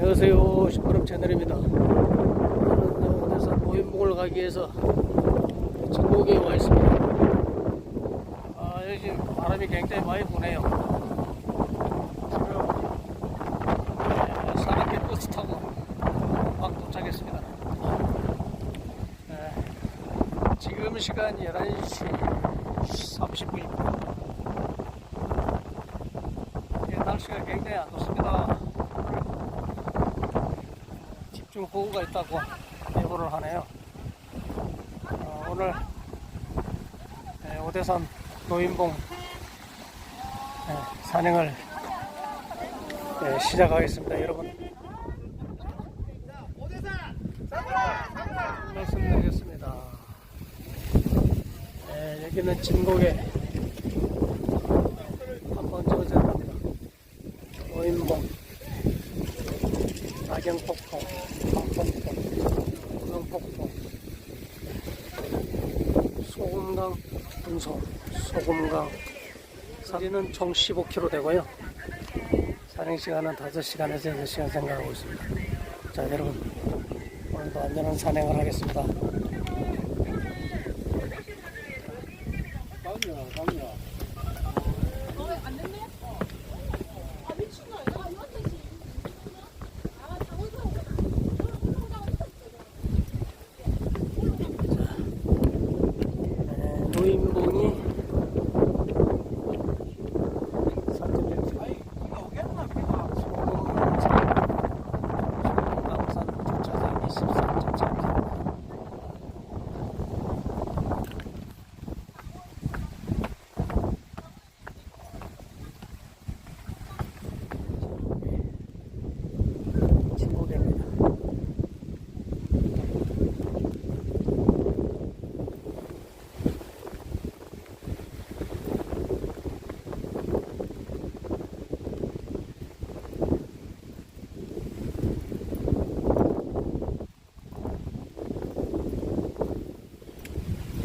안녕하세요. 시끄럽 채널입니다. 오늘은 어디서 모임목을 가기 위해서 전국에 와 있습니다. 아, 여기 바람이 굉장히 많이 부네요. 네, 사람이 버스 타고 막 도착했습니다. 네, 지금 시간 11시 30분 입니다. 날씨가 굉장히 안 좋습니다. 집중 호우가 있다고 예보를 하네요. 어, 오늘 네, 오대산 노인봉 네, 산행을 네, 시작하겠습니다, 여러분. 말씀드리겠습니다. 네, 여기는 진곡의 한번 찍어줘야 됩니다. 노인봉, 낙영폭포, 강폭포, 구성폭포, 소금강 분소, 소금강. 사진은 총 15km 되고요. 산행 시간은 5시간에서 6시간 생각하고 있습니다. 자, 여러분. 오늘도 안전한 산행을 하겠습니다.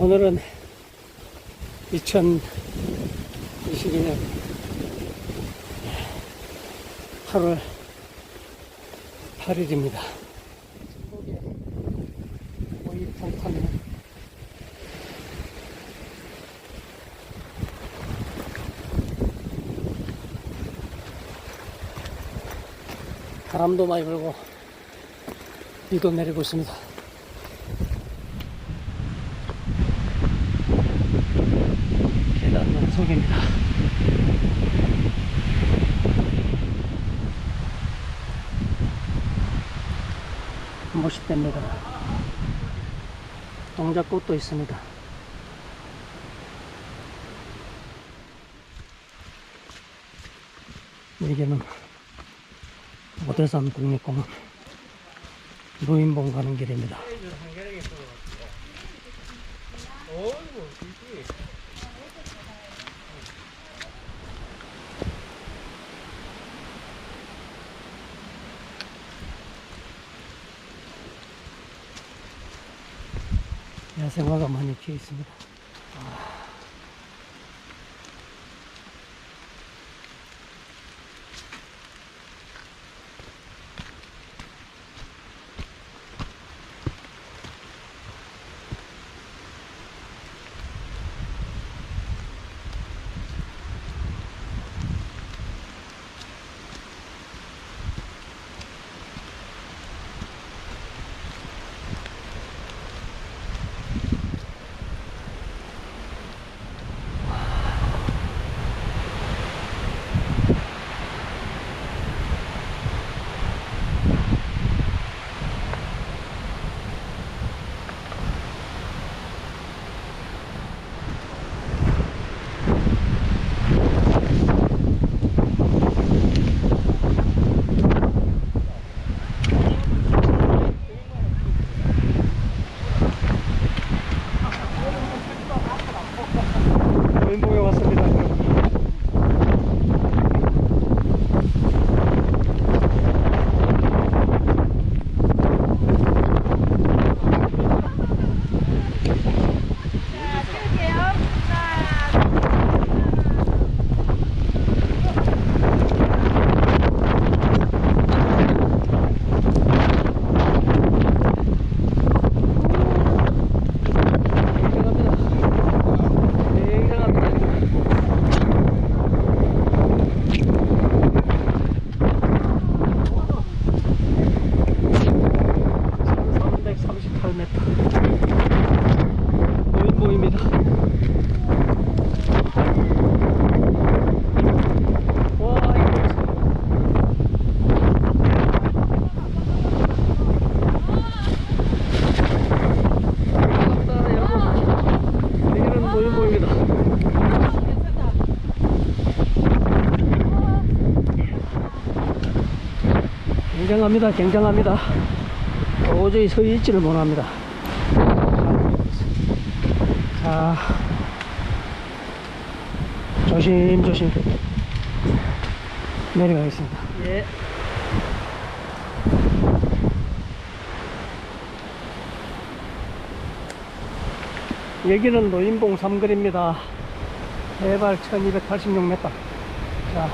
오늘은 2022년 8월 8일입니다. 거의 평탄 바람도 많이 불고 비도 내리고 있습니다. 계 단 연속입니다. 멋있답니다. 동작꽃도 있습니다. 여기는 오대산 국립공원 노인봉 가는 길입니다. 생화가 많이 피어 있습니다. 굉장합니다. 굉장합니다. 도저히 서 있지를 못합니다. 자, 조심조심 내려가겠습니다. 예. 여기는 노인봉 삼거리입니다. 해발 1286m. 자,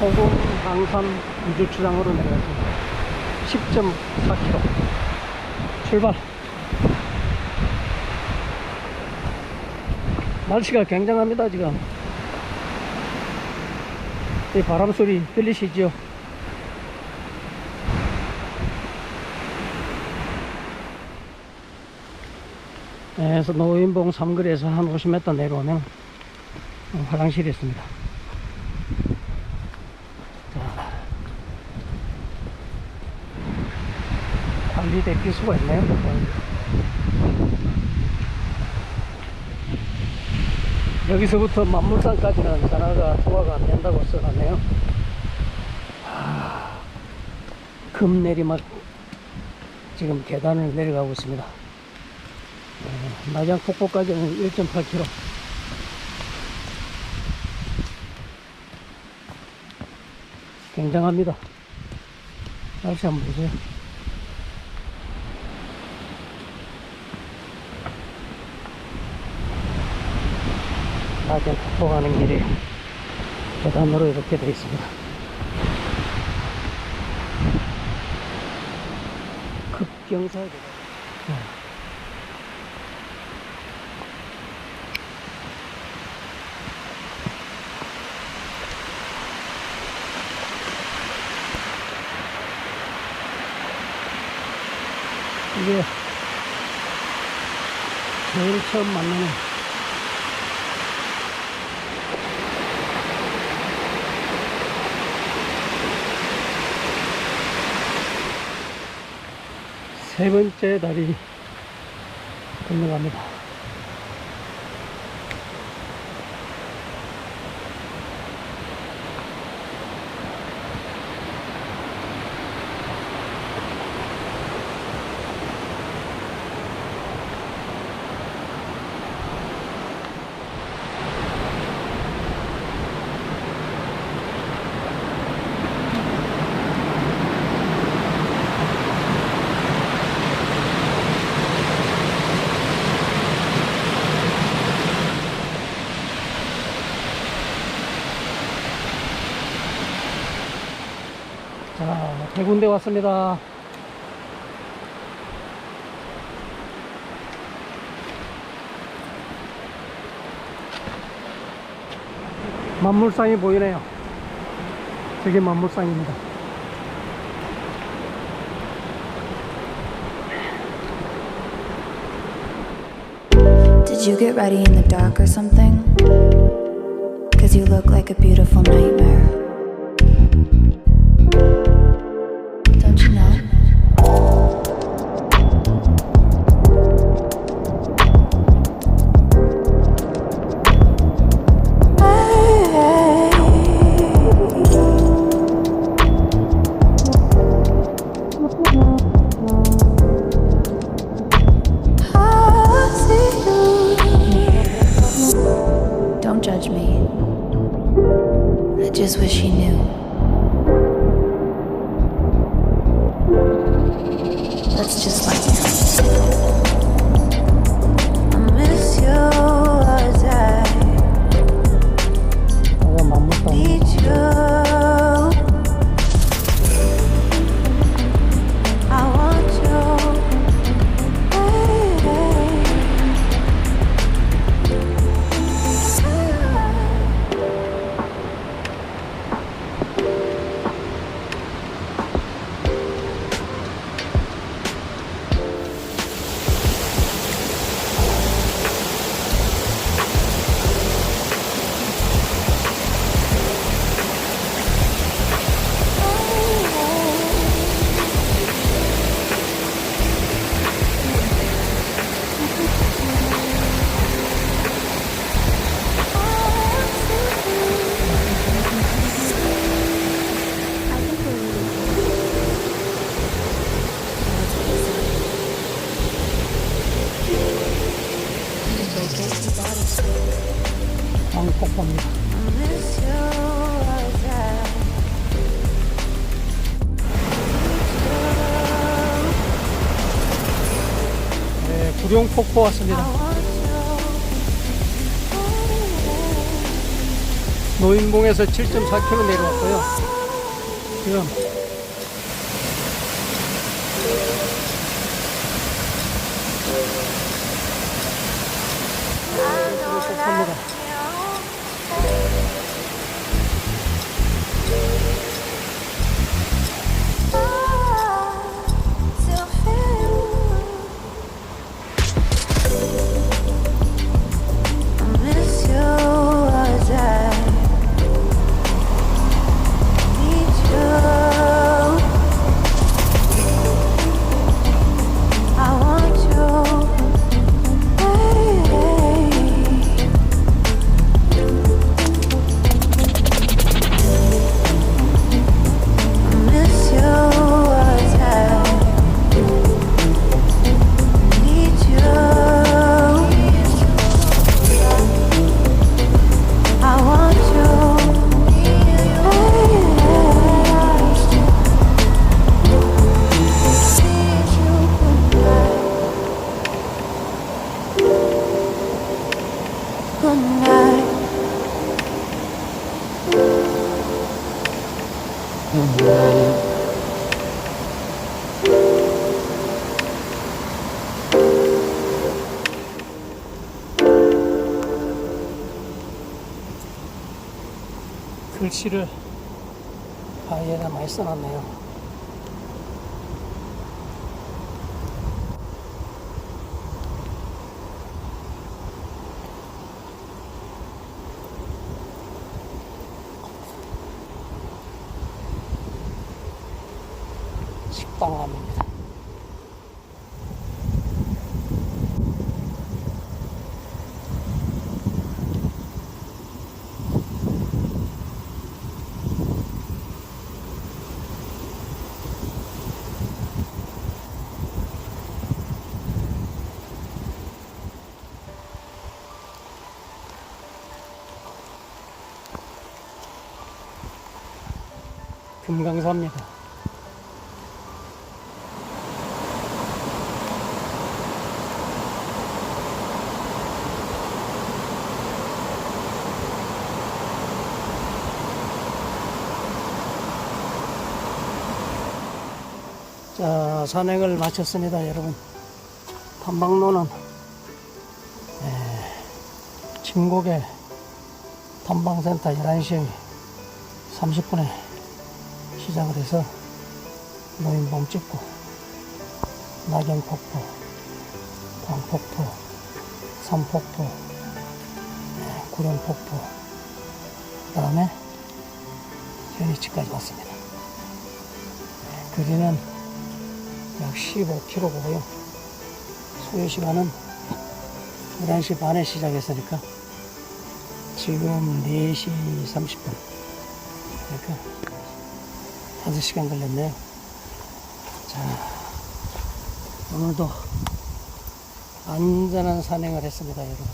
어, 소금 항산 우주추장으로 내려갑니다. 10.4km. 출발. 날씨가 굉장합니다, 지금. 이 바람 소리 들리시죠? 네, 그래서 노인봉 삼거리에서 한 50m 내려오면 어, 화장실이 있습니다. 자, 관리 대피소가 있네요. 여기서부터 만물산까지는 전화가 통화가 안 된다고 써놨네요. 아, 금 내리막 지금 계단을 내려가고 있습니다. 어, 나장 폭포까지는 1.8km. 굉장합니다. 날씨 한번 보세요. 나장 폭포 가는 길이 계단으로 이렇게 되어 있습니다. 급경사에 이게 제일 처음 만나는 세 번째 다리 건너갑니다. 자, 대 군대 왔습니다. 만물상이 보이네요. 저게 만물상입니다. Did you get ready in the dark or something? Cause you look like a beautiful nightmare. Just like 방콕입니다. 네, 구룡 폭포 왔습니다. 노인봉에서 7.4km 내려왔고요. 지금 글씨를 바위에다 많이 써놨네요. 식당암입니다. 금강사입니다. 자, 산행을 마쳤습니다, 여러분. 탐방로는 에, 진곡의 탐방센터 11시 30분에 시작을 해서 노인봉 찍고 낙연폭포, 광폭포, 삼폭포, 네, 구룡폭포 그 다음에 현이치까지 왔습니다. 네, 거리는 약 15km고요. 소요 시간은 11시 반에 시작했으니까 지금 4시 30분. 그러니까 5시간 걸렸네요. 자, 오늘도 안전한 산행을 했습니다, 여러분.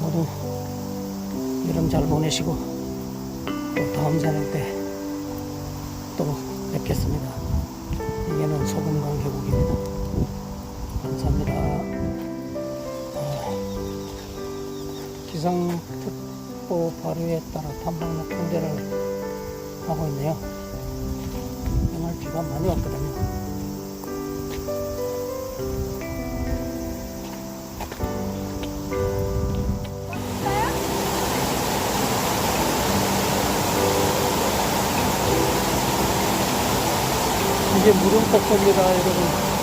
모두 여름 잘 보내시고 또 다음 산행 때 또 뵙겠습니다. 이게는 소금강 계곡입니다. 감사합니다. 기상특 보 발효에 따라 탐방로 통제를 하고 있네요. 정말 비가 많이 왔거든요. 이게 무릉 폭포입니다, 여러분.